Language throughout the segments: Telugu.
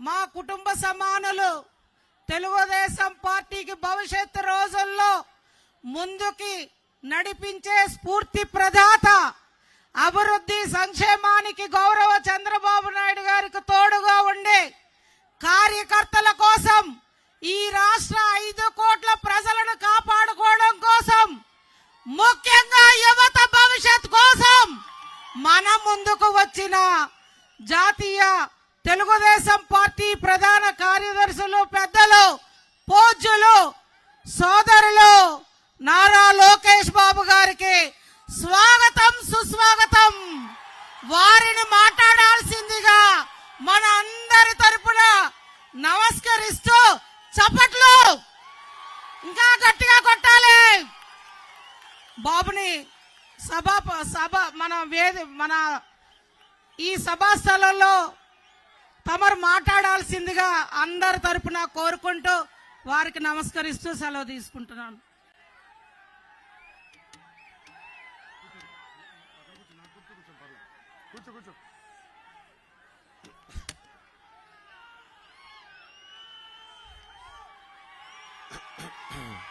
మా కుటుంబ సమానులు తెలుగుదేశం పార్టీకి భవిష్యత్తు రోజుల్లో ముందుకి నడిపించే స్ఫూర్తి ప్రదాత అభివృద్ధి సంక్షేమానికి గౌరవ చంద్రబాబు నాయుడు గారికి తోడుగా ఉండే కార్యకర్తల కోసం ఈ రాష్ట్ర ఐదు కోట్ల ప్రజలను కాపాడుకోవడం కోసం ముఖ్యంగా యువత భవిష్యత్ కోసం మన ముందుకు వచ్చిన జాతీయ తెలుగుదేశం పార్టీ ప్రధాన కార్యదర్శులు పెద్దలు పూజ్యులు సోదరులు నారా లోకేష్ బాబు గారికి స్వాగతం సుస్వాగతం. వారిని మాట్లాడాల్సిందిగా మన అందరి తరపున నమస్కరిస్తూ చప్పట్లు ఇంకా గట్టిగా కొట్టాలి. బాబుని సభ సభ మన వేది మన ఈ సభా స్థలంలో తమరు మాట్లాడాల్సిందిగా అందరి తరపున కోరుకుంటూ వారికి నమస్కరిస్తూ సెలవు తీసుకుంటున్నాను. వేదిక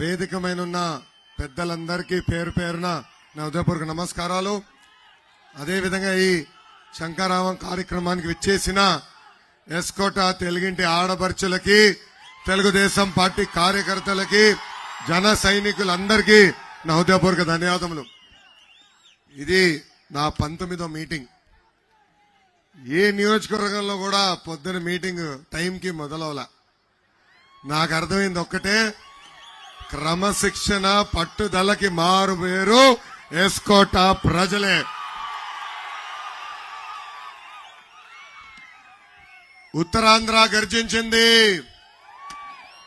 మీద ఉన్న పెద్దలందరికీ పేరు పేరున నా ఉదయపూర్వక నమస్కారాలు. అదేవిధంగా ఈ శంకరామం కార్యక్రమానికి విచ్చేసిన ఎస్కోట తెలుగింటి ఆడపడుచులకి తెలుగుదేశం పార్టీ కార్యకర్తలకి జన సైనికులందరికీ నా హృదయపూర్వక ధన్యవాదములు. ఇది నా పంతొమ్మిదో మీటింగ్. ఏ నియోజకవర్గంలో కూడా పొద్దున మీటింగ్ టైంకి మొదలవల. నాకు అర్థమైంది ఒక్కటే క్రమశిక్షణ పట్టుదలకి మారు వేరు ఎస్కోట ప్రజలే. ఉత్తరాంధ్ర గర్జించింది.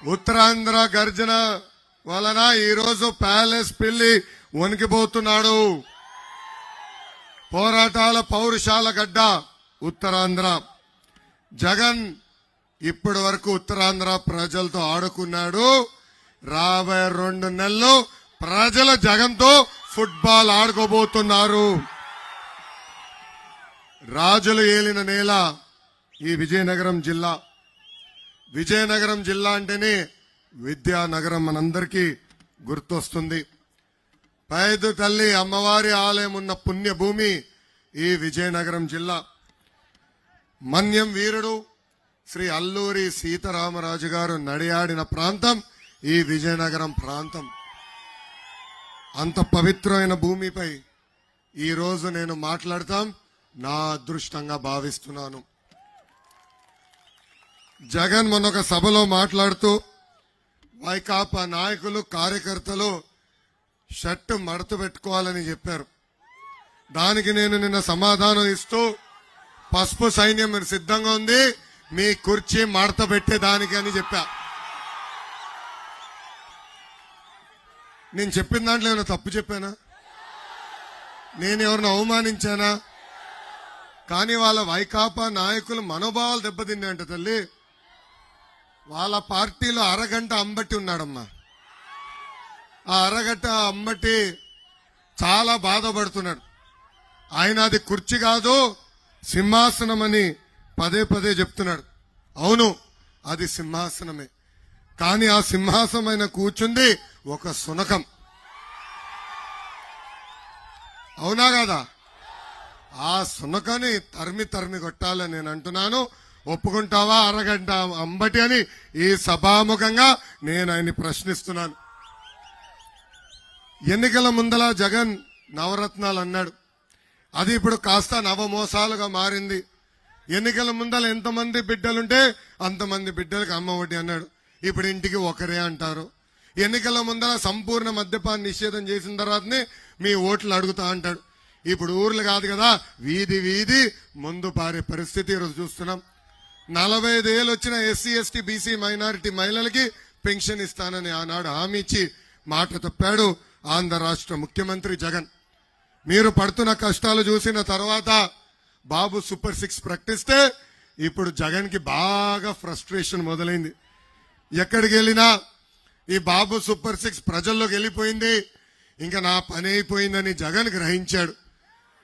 ఉత్తరాంధ్ర గర్జన వలన ఈరోజు ప్యాలెస్ పిల్లి వణికిపోతున్నాడు. పోరాటాల పౌరుషాల గడ్డ ఉత్తరాంధ్ర. జగన్ ఇప్పటి వరకు ఉత్తరాంధ్ర ప్రజలతో ఆడుకున్నాడు. రాబోయే రెండు నెలలు ప్రజల జగన్తో ఫుట్బాల్ ఆడుకోబోతున్నారు. రాజులు ఏలిన నేల ఈ విజయనగరం జిల్లా. విజయనగరం జిల్లా అంటేనే విద్యానగరం మనందరికీ గుర్తొస్తుంది. పైదు తల్లి అమ్మవారి ఆలయం ఉన్న పుణ్యభూమి ఈ విజయనగరం జిల్లా. మన్యం వీరుడు శ్రీ అల్లూరి సీతారామరాజు గారు నడియాడిన ప్రాంతం. ఈ విజయనగరం ప్రాంతం అంత పవిత్రమైన భూమిపై ఈరోజు నేను మాట్లాడతాం. నా అదృష్టంగా భావిస్తున్నాను. జగన్ మొన్న ఒక సభలో మాట్లాడుతూ వైకాపా నాయకులు కార్యకర్తలు షర్టు మడత పెట్టుకోవాలని చెప్పారు. దానికి నేను నిన్న సమాధానం ఇస్తూ పసుపు సైన్యం సిద్ధంగా ఉంది మీ కుర్చీ మడత పెట్టేదానికి అని చెప్పా. నేను చెప్పిన దాంట్లో ఏమైనా తప్పు చెప్పానా? నేను ఎవరిని అవమానించానా? కానీ వాళ్ళ వైకాపా నాయకులు మనోభావాలు దెబ్బతిన్నాయంట తల్లి. వాళ్ళ పార్టీలో అరగంట అంబట్టి ఉన్నాడమ్మా. ఆ అరగంట అంబట్టి చాలా బాధపడుతున్నాడు. ఆయన అది కుర్చీ కాదు సింహాసనం అని పదే పదే చెప్తున్నాడు. అవును అది సింహాసనమే. కానీ ఆ సింహాసనమైన కూర్చుంది ఒక సునకం. అవునా కదా? ఆ సునకని తరిమి తరిమి కొట్టాలని నేను అంటున్నాను. ఒప్పుకుంటావా? అరగంట అంబటి అని ఈ సభాముఖంగా నేను ఆయన్ని ప్రశ్నిస్తున్నాను. ఎన్నికల ముందల జగన్ నవరత్నాలు అన్నాడు. అది ఇప్పుడు కాస్త నవమోసాలుగా మారింది. ఎన్నికల ముందల ఎంతమంది బిడ్డలుంటే అంతమంది బిడ్డలకు అమ్మ ఒడి అన్నాడు. ఇప్పుడు ఇంటికి ఒకరే అంటారు. ఎన్నికల ముందర సంపూర్ణ మద్యపాన్ని నిషేధం చేసిన తర్వాతనే మీ ఓట్లు అడుగుతా అంటాడు. ఇప్పుడు ఊర్లు కాదు కదా వీధి వీధి ముందు పారే పరిస్థితి ఈరోజు చూస్తున్నాం. నలభై ఐదు ఏళ్ళు వచ్చిన ఎస్సీ ఎస్టీ బీసీ మైనారిటీ మహిళలకి పెన్షన్ ఇస్తానని ఆనాడు హామీ ఇచ్చి మాట తప్పాడు ఆంధ్ర రాష్ట్ర ముఖ్యమంత్రి జగన్. మీరు పడుతున్న కష్టాలు చూసిన తర్వాత బాబు సూపర్ సిక్స్ ప్రకటిస్తే ఇప్పుడు జగన్కి బాగా ఫ్రస్ట్రేషన్ మొదలైంది. ఎక్కడికి వెళ్ళినా ఈ బాబు సూపర్ సిక్స్ ప్రజల్లోకి వెళ్ళిపోయింది. ఇంకా నా పని అయిపోయిందని జగన్ గ్రహించాడు.